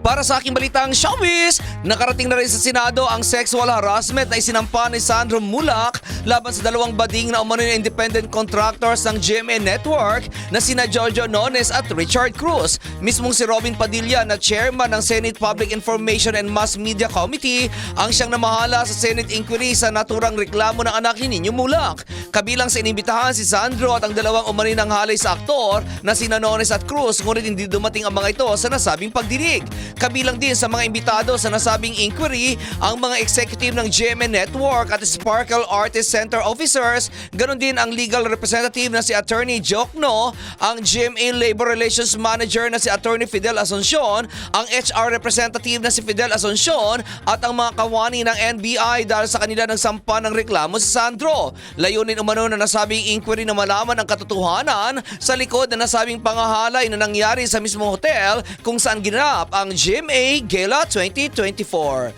Para sa aking balitang showbiz, nakarating na rin sa Senado ang sexual harassment na isinampa ni Sandro Mulak laban sa dalawang bading na umano ng independent contractors ng GMA Network na sina Jojo Nones at Richard Cruz. Mismong si Robin Padilla na chairman ng Senate Public Information and Mass Media Committee ang siyang namahala sa Senate inquiry sa naturang reklamo ng anak ni Nino Mulak. Kabilang sa inimbitahan si Sandro at ang dalawang umani ng halay sa aktor na sina Nones at Cruz ngunit hindi dumating ang mga ito sa nasabing pagdinig. Kabilang din sa mga imbitado sa nasabing inquiry ang mga executive ng GMA Network at Sparkle Artist Center officers, ganon din ang legal representative na si Attorney Jokno, ang GMA Labor Relations Manager na si Attorney Fidel Asuncion, ang HR representative na si Fidel Asuncion at ang mga kawani ng NBI dahil sa kanila nagsampa ng reklamo sa Sandro. Layunin umano na nasabing inquiry na malaman ang katotohanan sa likod na nasabing pangahalay na nangyari sa mismong hotel kung saan ginanap ang GMA Gala 2024.